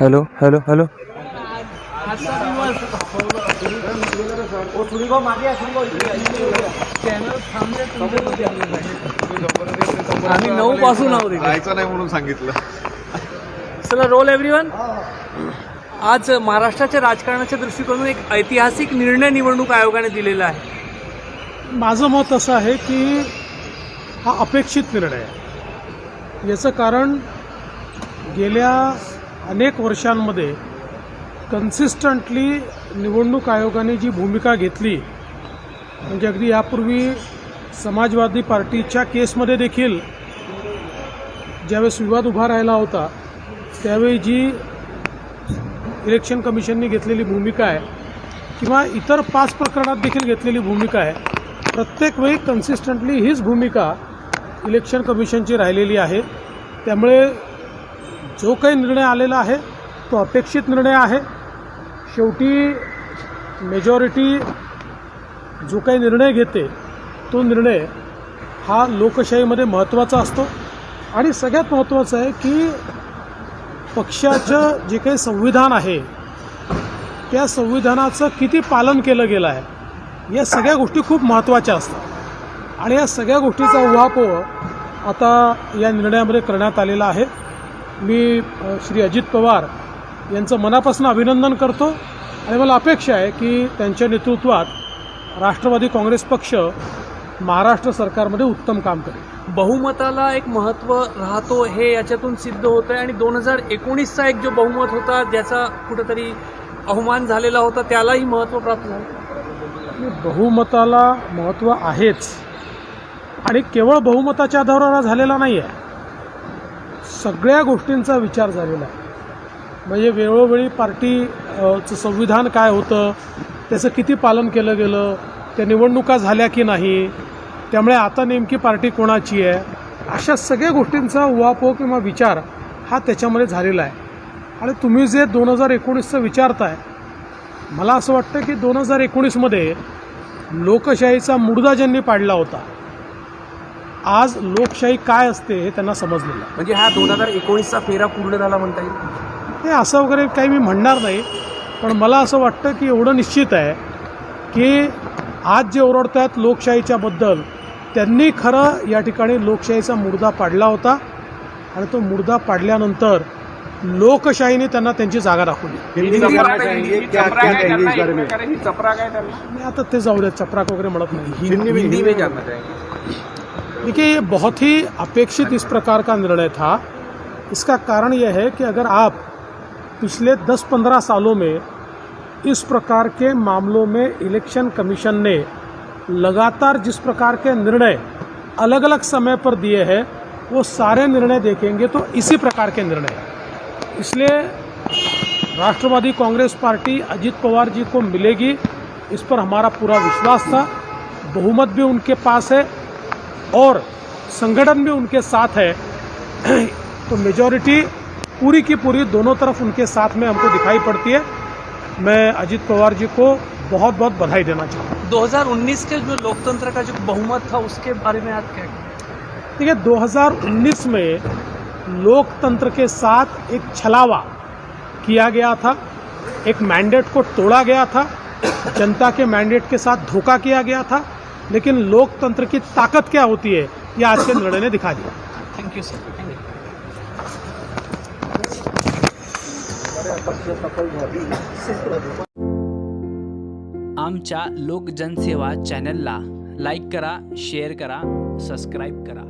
Hello hello hello. आम्ही नऊ पासून आहोत जायचं नाही म्हणून सांगितलं. चला रोल एव्हरीवन आज महाराष्ट्राच्या राजकारणाच्या दृष्टिकोनातून एक ऐतिहासिक निर्णय निवडणूक आयोगाने दिलेला आहे. माझं मत असं आहे की हा अपेक्षित निर्णय आहे. याचं कारण गेल्या अनेक वर्षांमध्ये कन्सिस्टंटली निवडणूक आयोगाने जी भूमिका घेतली म्हणजे अगदी यापूर्वी समाजवादी पार्टीच्या केसमध्ये देखील ज्यावेळेस विवाद उभा राहिला होता त्यावेळी जी इलेक्शन कमिशनने घेतलेली भूमिका आहे किंवा इतर पाच प्रकरणात देखील घेतलेली भूमिका आहे प्रत्येक वेळी कन्सिस्टंटली हीच भूमिका इलेक्शन कमिशनची राहिलेली आहे. त्यामुळे जो काही निर्णय आलेला आहे तो अपेक्षित निर्णय आहे. शेवटी मेजॉरिटी जो काही निर्णय घेते तो निर्णय हा लोकशाहीमध्ये महत्त्वाचा असतो. आणि सगळ्यात महत्त्वाचं आहे की पक्षाचं जे काही संविधान आहे त्या संविधानाचं किती पालन केलं गेलं आहे या सगळ्या गोष्टी खूप महत्त्वाच्या असतात. आणि या सगळ्या गोष्टीचा उहापोह आता या निर्णयामध्ये करण्यात आलेला आहे. मी श्री अजित पवार यांचं मनापासून अभिनंदन करतो आणि मला अपेक्षा आहे की त्यांच्या नेतृत्वात राष्ट्रवादी काँग्रेस पक्ष महाराष्ट्र सरकारमध्ये उत्तम काम करेल. बहुमताला एक महत्त्व राहतो हे याच्यातून सिद्ध होत आहे आणि दोन हजार एकोणीसचा एक जो बहुमत होता ज्याचा कुठेतरी अवमान झालेला होता त्यालाही महत्त्व प्राप्त झालं. बहुमताला महत्त्व आहेच. आणि केवळ बहुमताच्या आधारावर झालेला नाही आहे सगळ्या गोष्टींचा विचार झालेला आहे. म्हणजे वेळोवेळी पार्टी चं संविधान काय होतं त्याचं किती पालन केलं गेलं त्या निवडणुका झाल्या की नाही त्यामुळे आता नेमकी पार्टी कोणाची आहे अशा सगळ्या गोष्टींचा उहापोह किंवा विचार हा त्याच्यामध्ये झालेला आहे. आणि तुम्ही जे दोन हजार एकोणीसचं विचारताय मला असं वाटतं की दोन हजार एकोणीसमध्ये लोकशाहीचा मुडदा ज्यांनी पाडला होता आज लोकशाही काय असते हे त्यांना समजलेलं आहे. म्हणजे हा दोन हजार एकोणीसचा फेरा पूर्ण झाला म्हणता येईल? हे असं वगैरे काही मी म्हणणार नाही पण मला असं वाटतं की एवढं निश्चित आहे की आज जे ओरडत आहेत लोकशाहीच्या बद्दल त्यांनी खरं या ठिकाणी लोकशाहीचा मुडदा पाडला होता. आणि तो मुडदा पाडल्यानंतर लोकशाहीने त्यांना त्यांची जागा दाखवली. मी आता ते जाऊ द्या चपराक वगैरे म्हणत नाही. देखिए, ये बहुत ही अपेक्षित इस प्रकार का निर्णय था। इसका कारण यह है कि अगर आप पिछले 10-15 सालों में इस प्रकार के मामलों में इलेक्शन कमीशन ने लगातार जिस प्रकार के निर्णय अलग अलग समय पर दिए हैं, वो सारे निर्णय देखेंगे तो इसी प्रकार के निर्णय इसलिए राष्ट्रवादी कांग्रेस पार्टी अजीत पवार जी को मिलेगी, इस पर हमारा पूरा विश्वास था। बहुमत भी उनके पास है। और संगठन भी उनके साथ है तो मेजॉरिटी पूरी की पूरी दोनों तरफ़ उनके साथ में हमको दिखाई पड़ती है। मैं अजित पवार जी को बहुत बहुत बधाई देना चाहूँगा। 2019 के जो लोकतंत्र का जो बहुमत था उसके बारे में आप क्या देखिए 2019 में लोकतंत्र के साथ एक छलावा किया गया था एक मैंडेट को तोड़ा गया था जनता के मैंडेट के साथ धोखा किया गया था लेकिन लोकतंत्र की ताकत क्या होती है, ये आज के निर्णय ने दिखा दिया। थैंक यू सर आमचा आमच्या लोकजनसेवा चैनल लाइक करा शेयर करा सब्सक्राइब करा.